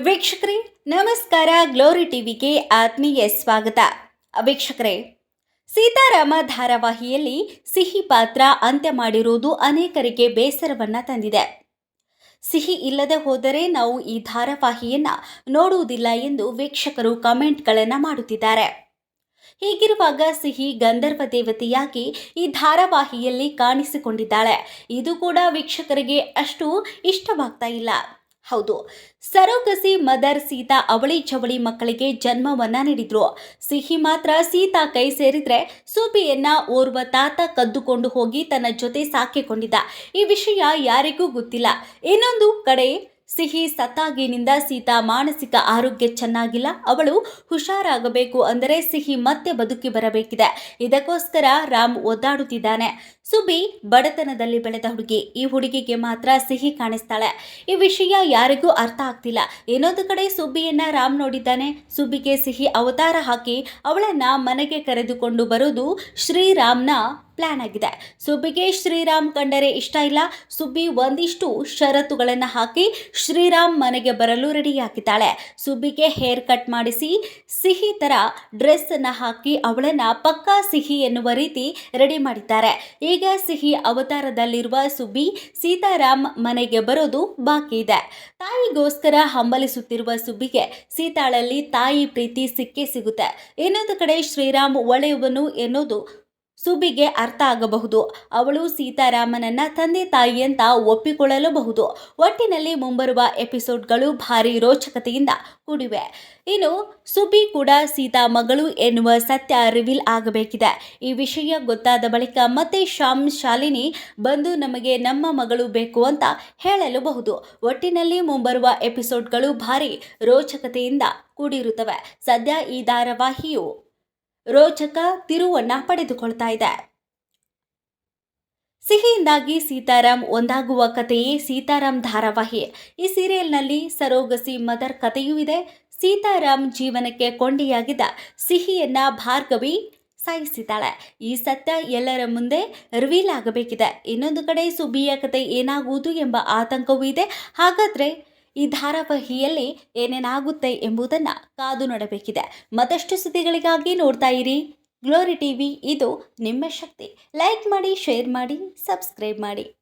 ವೀಕ್ಷಕರೇ, ನಮಸ್ಕಾರ. ಗ್ಲೋರಿ ಟಿವಿಗೆ ಆತ್ಮೀಯ ಸ್ವಾಗತ. ವೀಕ್ಷಕರೇ, ಸೀತಾರಾಮ ಧಾರಾವಾಹಿಯಲ್ಲಿ ಸಿಹಿ ಪಾತ್ರ ಅಂತ್ಯ ಮಾಡಿರುವುದು ಅನೇಕರಿಗೆ ಬೇಸರವನ್ನ ತಂದಿದೆ. ಸಿಹಿ ಇಲ್ಲದೆ ಹೋದರೆ ನಾವು ಈ ಧಾರಾವಾಹಿಯನ್ನ ನೋಡುವುದಿಲ್ಲ ಎಂದು ವೀಕ್ಷಕರು ಕಮೆಂಟ್ಗಳನ್ನು ಮಾಡುತ್ತಿದ್ದಾರೆ. ಹೀಗಿರುವಾಗ ಸಿಹಿ ಗಂಧರ್ವ ದೇವತೆಯಾಗಿ ಈ ಧಾರಾವಾಹಿಯಲ್ಲಿ ಕಾಣಿಸಿಕೊಂಡಿದ್ದಾಳೆ. ಇದು ಕೂಡ ವೀಕ್ಷಕರಿಗೆ ಅಷ್ಟು ಇಷ್ಟವಾಗ್ತಾ ಇಲ್ಲ. ಹೌದು. ಸರೋಗಸಿ, ಮದರ್, ಸೀತಾ ಅವಳಿ ಚವಳಿ ಮಕ್ಕಳಿಗೆ ಜನ್ಮವನ್ನ ನೀಡಿದ್ರು. ಸಿಹಿ ಮಾತ್ರ ಸೀತಾ ಕೈ ಸೇರಿದ್ರೆ ಸೂಪಿಯನ್ನ ಓರ್ವ ತಾತ ಕದ್ದುಕೊಂಡು ಹೋಗಿ ತನ್ನ ಜೊತೆ ಸಾಕಿಕೊಂಡಿದ್ದ. ಈ ವಿಷಯ ಯಾರಿಗೂ ಗೊತ್ತಿಲ್ಲ. ಇನ್ನೊಂದು ಕಡೆ ಸಿಹಿ ಸತ್ತಾಗಿನಿಂದ ಸೀತಾ ಮಾನಸಿಕ ಆರೋಗ್ಯ ಚೆನ್ನಾಗಿಲ್ಲ. ಅವಳು ಹುಷಾರಾಗಬೇಕು ಅಂದರೆ ಸಿಹಿ ಮತ್ತೆ ಬದುಕಿ ಬರಬೇಕಿದೆ. ಇದಕ್ಕೋಸ್ಕರ ರಾಮ್ ಒದ್ದಾಡುತ್ತಿದ್ದಾನೆ ಸುಬಿ ಬಡತನದಲ್ಲಿ ಬೆಳೆದ ಹುಡುಗಿ. ಈ ಹುಡುಗಿಗೆ ಮಾತ್ರ ಸಿಹಿ ಕಾಣಿಸ್ತಾಳೆ. ಈ ವಿಷಯ ಯಾರಿಗೂ ಅರ್ಥ ಆಗ್ತಿಲ್ಲ. ಇನ್ನೊಂದು ಕಡೆ ಸುಬ್ಬಿಯನ್ನ ರಾಮ್ ನೋಡಿದ್ದಾನೆ. ಸುಬ್ಬಿಗೆ ಸಿಹಿ ಅವತಾರ ಹಾಕಿ ಅವಳನ್ನ ಮನೆಗೆ ಕರೆದುಕೊಂಡು ಬರೋದು ಶ್ರೀರಾಮ್ನ ಪ್ಲಾನ್ ಆಗಿದೆ. ಸುಬ್ಬಿಗೆ ಶ್ರೀರಾಮ್ ಕಂಡರೆ ಇಷ್ಟ ಇಲ್ಲ. ಸುಬ್ಬಿ ಒಂದಿಷ್ಟು ಷರತ್ತುಗಳನ್ನು ಹಾಕಿ ಶ್ರೀರಾಮ್ ಮನೆಗೆ ಬರಲು ರೆಡಿಯಾಗಿದ್ದಾಳೆ ಸುಬ್ಬಿಗೆ ಹೇರ್ ಕಟ್ ಮಾಡಿಸಿ ಸಿಹಿ ತರ ಡ್ರೆಸ್ ಅನ್ನ ಹಾಕಿ ಅವಳನ್ನ ಪಕ್ಕಾ ಸಿಹಿ ಎನ್ನುವ ರೀತಿ ರೆಡಿ ಮಾಡಿದ್ದಾರೆ. ಈಗ ಸಿಹಿ ಅವತಾರದಲ್ಲಿರುವ ಸುಬ್ಬಿ ಸೀತಾರಾಮ್ ಮನೆಗೆ ಬರೋದು ಬಾಕಿ ಇದೆ. ತಾಯಿಗೋಸ್ಕರ ಹಂಬಲಿಸುತ್ತಿರುವ ಸುಬ್ಬಿಗೆ ಸೀತಾಳಲ್ಲಿ ತಾಯಿ ಪ್ರೀತಿ ಸಿಕ್ಕೇ ಸಿಗುತ್ತೆ. ಇನ್ನೊಂದು ಕಡೆ ಶ್ರೀರಾಮ್ ಒಳೆಯುವನು ಎನ್ನುವುದು ಸುಬಿಗೆ ಅರ್ಥ ಆಗಬಹುದು. ಅವಳು ಸೀತಾರಾಮನನ್ನ ತಂದೆ ತಾಯಿ ಅಂತ ಒಪ್ಪಿಕೊಳ್ಳಲೂಬಹುದು. ಒಟ್ಟಿನಲ್ಲಿ ಮುಂಬರುವ ಎಪಿಸೋಡ್ಗಳು ಭಾರಿ ರೋಚಕತೆಯಿಂದ ಕೂಡಿವೆ. ಇನ್ನು ಸುಬಿ ಕೂಡ ಸೀತಾ ಮಗಳು ಎನ್ನುವ ಸತ್ಯ ರಿವೀಲ್ ಆಗಬೇಕಿದೆ. ಈ ವಿಷಯ ಗೊತ್ತಾದ ಬಳಿಕ ಮತ್ತೆ ಶ್ಯಾಮ್ ಶಾಲಿನಿ, ಬಂದು ನಮಗೆ ನಮ್ಮ ಮಗಳು ಬೇಕು ಅಂತ ಹೇಳಲೂಬಹುದು. ಒಟ್ಟಿನಲ್ಲಿ ಮುಂಬರುವ ಎಪಿಸೋಡ್ಗಳು ಭಾರಿ ರೋಚಕತೆಯಿಂದ ಕೂಡಿರುತ್ತವೆ. ಸದ್ಯ ಈ ಧಾರಾವಾಹಿಯು ರೋಚಕ ತಿರುವನ್ನ ಪಡೆದುಕೊಳ್ತಾ ಇದೆ. ಸಿಹಿಯಿಂದಾಗಿ ಸೀತಾರಾಮ್ ಒಂದಾಗುವ ಕಥೆಯೇ ಸೀತಾರಾಮ್ ಧಾರಾವಾಹಿ. ಈ ಸೀರಿಯಲ್ನಲ್ಲಿ ಸರೋಗಸಿ ಮದರ್ ಕಥೆಯೂ ಇದೆ. ಸೀತಾರಾಮ್ ಜೀವನಕ್ಕೆ ಕೊಂಡಿಯಾಗಿದ್ದ ಸಿಹಿಯನ್ನ ಭಾರ್ಗವಿ ಸಾಯಿಸಿದ್ದಾಳೆ. ಈ ಸತ್ಯ ಎಲ್ಲರ ಮುಂದೆ ರಿವೀಲ್ ಆಗಬೇಕಿದೆ. ಇನ್ನೊಂದು ಕಡೆ ಸುಬಿಯ ಕತೆ ಏನಾಗುವುದು ಎಂಬ ಆತಂಕವೂ ಇದೆ. ಹಾಗಾದ್ರೆ ಈ ಧಾರಾವಾಹಿಯಲ್ಲಿ ಏನೇನಾಗುತ್ತೆ ಎಂಬುದನ್ನು ಕಾದು ನೋಡಬೇಕಿದೆ. ಮತ್ತಷ್ಟು ಸುದ್ದಿಗಳಿಗಾಗಿ ನೋಡ್ತಾ ಇರಿ. ಗ್ಲೋರಿ ಟಿವಿ, ಇದು ನಿಮ್ಮ ಶಕ್ತಿ. ಲೈಕ್ ಮಾಡಿ, ಶೇರ್ ಮಾಡಿ, ಸಬ್ಸ್ಕ್ರೈಬ್ ಮಾಡಿ.